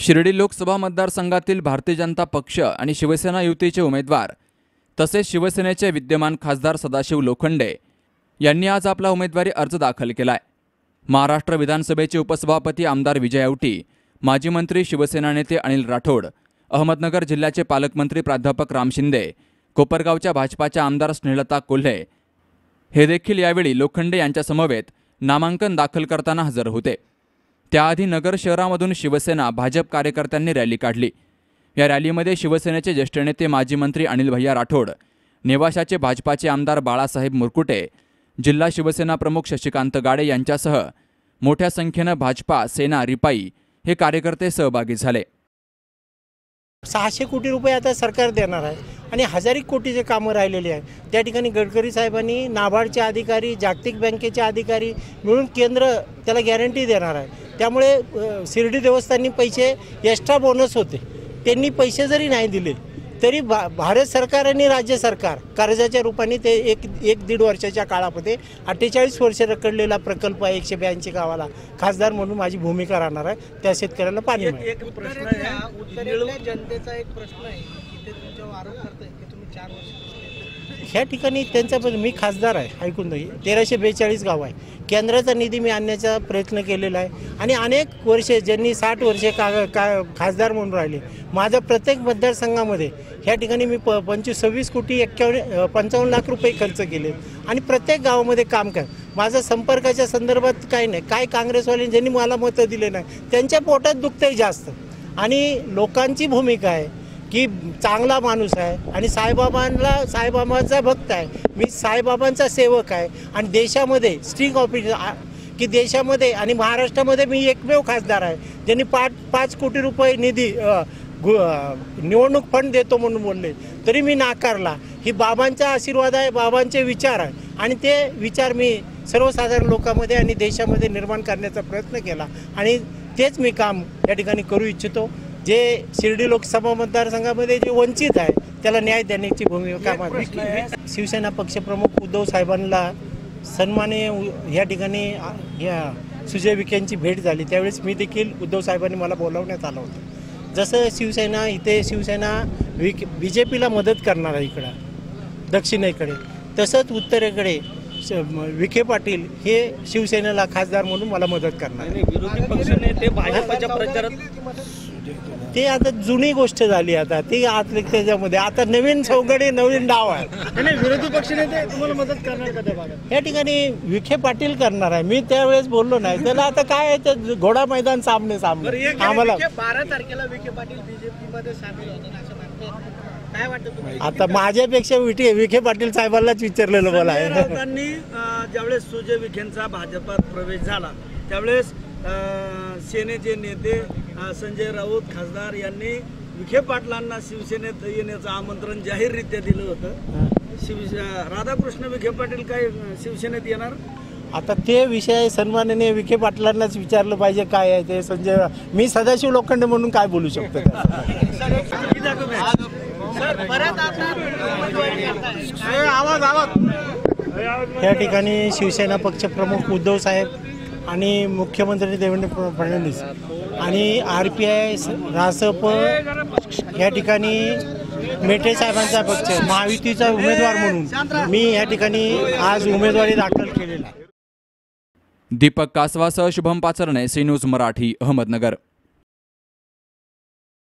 शिर्डी लोकसभा मतदारसंघातील भारतीय जनता पक्ष आणि शिवसेना युतीचे उमेदवार तसेच शिवसेनेचे विद्यमान खासदार सदाशिव लोखंडे यांनी आज आपला उमेदवारी अर्ज दाखल केलाय. महाराष्ट्र विधानसभेचे उपसभापती आमदार विजय औटी माजी मंत्री शिवसेना नेते अनिल राठोड अहमदनगर जिल्ह्याचे पालकमंत्री प्राध्यापक राम शिंदे कोपरगावच्या भाजपाच्या आमदार स्नेहलता कोल्हे हे देखील यावेळी लोखंडे यांच्यासमवेत नामांकन दाखल करताना हजर होते. त्याआधी नगर शहरामधून शिवसेना भाजप कार्यकर्त्यांनी रॅली काढली. या रॅलीमध्ये शिवसेनेचे ज्येष्ठ नेते माजी मंत्री अनिल भैया राठोड नेवाशाचे भाजपाचे आमदार बाळासाहेब मुरकुटे जिल्हा शिवसेना प्रमुख शशिकांत गाडे यांच्यासह मोठ्या संख्येनं भाजपा सेना रिपाई हे कार्यकर्ते सहभागी झाले. सहाशे कोटी रुपये आता सरकार देणार आहे आणि हजारिक कोटीचे कामं राहिलेली आहे त्या ठिकाणी गडकरी साहेबांनी नाबार्डचे अधिकारी जागतिक बँकेचे अधिकारी मिळून केंद्र त्याला गॅरंटी देणार आहे. त्यामुळे शिर्डी देवस्थाननी पैसे एक्स्ट्रा बोनस होते. त्यांनी पैसे जरी नाही दिले तरी भा भारत सरकार आणि राज्य सरकार कर्जाच्या रूपाने ते एक एक दीड वर्षाच्या काळामध्ये अठ्ठेचाळीस वर्ष रखडलेला प्रकल्प आहे एकशे ब्याऐंशी गावाला. खासदार म्हणून माझी भूमिका राहणार आहे. त्या शेतकऱ्याला पाणी एक प्रश्न जनतेचा एक प्रश्न आहे की ते तुमच्यावर आरोप करताय की तुम्ही चार वर्ष ह्या ठिकाणी त्यांचा मी खासदार आहे ऐकून नाही तेराशे बेचाळीस गाव आहे. केंद्राचा निधी मी आणण्याचा प्रयत्न केलेला आहे. आणि अनेक वर्षे ज्यांनी साठ वर्षे का का खासदार म्हणून राहिले माझ्या प्रत्येक मतदारसंघामध्ये ह्या ठिकाणी मी प पंचवीस सव्वीस कोटी एक्क्यावन्न पंचावन्न लाख रुपये खर्च केले. आणि प्रत्येक गावामध्ये काम कर. माझा संपर्काच्या संदर्भात काही नाही. काय काँग्रेसवाले ज्यांनी मला मतं दिले नाही त्यांच्या पोटात दुखतंही जास्त. आणि लोकांची भूमिका आहे. की चांगला माणूस आहे आणि साईबाबांना साईबाबांचा भक्त आहे. मी साईबाबांचा सेवक आहे. आणि देशामध्ये स्ट्रिंग ऑफिस की देशामध्ये आणि महाराष्ट्रामध्ये मी एकमेव खासदार आहे. ज्यांनी पाच पाच कोटी रुपये निधी गु निवडणूक फंड देतो म्हणून बोलले. तरी मी नाकारला. ही बाबांचा आशीर्वाद आहे बाबांचे विचार आहे. आणि ते विचार मी सर्वसाधारण लोकांमध्ये आणि देशामध्ये निर्माण करण्याचा प्रयत्न केला. आणि तेच मी काम या ठिकाणी करू इच्छितो. जे शिर्डी लोकसभा मतदारसंघामध्ये जे वंचित आहे त्याला न्याय देण्याची भूमिका माझी शिवसेना पक्षप्रमुख उद्धव साहेबांना सन्माने या ठिकाणी या सुजय विखेंची भेट झाली. त्यावेळेस मी देखील उद्धव साहेबांनी मला बोलावण्यात आलं होतं. जसं शिवसेना इथे शिवसेना विखे बी जे पीला मदत करणार आहे इकडं दक्षिणेकडे तसंच उत्तरेकडे विखे पाटील हे शिवसेनेला खासदार म्हणून मला मदत करणार. विरोधी पक्षनेते भाजपच्या प्रचारात ते आता जुनी गोष्ट झाली आता. ती आत त्याच्यामध्ये. आता नवीन चौघडे नवीन डाव आहे नाही विरोधी पक्षनेते तुम्हाला मदत करणार का त्या भागात? या ठिकाणी विखे पाटील करणार आहे. मी त्यावेळेस बोललो नाही. त्याला आता काय आहे? ते घोडा मैदान सामने सामने. आम्हाला बारा तारखेला विखे पाटील बीजेपी मध्ये सामील होतात आता माझ्यापेक्षा विखे विखे पाटील साहेबांनाच विचारलेलं बोला संजय आहे ज्यावेळेस सुजय विखेंचा भाजपात प्रवेश झाला त्यावेळेस सेनेचे नेते संजय राऊत खासदार यांनी विखे पाटलांना शिवसेनेत येण्याचं आमंत्रण जाहीररित्या दिलं होतं. शिव राधाकृष्ण विखे पाटील काय शिवसेनेत येणार? आता ते विषय सन्माननीय विखे पाटलांनाच विचारलं पाहिजे काय आहे ते. संजय मी सदाशिव लोखंडे म्हणून काय बोलू शकतो या ठिकाणी शिवसेना पक्षप्रमुख उद्धव साहेब आणि मुख्यमंत्री देवेंद्र फडणवीस आणि आर पी आय रासप या ठिकाणी मेटे साहेबांचा पक्ष महायुतीचा उमेदवार म्हणून मी या ठिकाणी आज उमेदवारी दाखल केलेली दीपक कासवासह शुभम पाचरणे सी न्यूज मराठी अहमदनगर.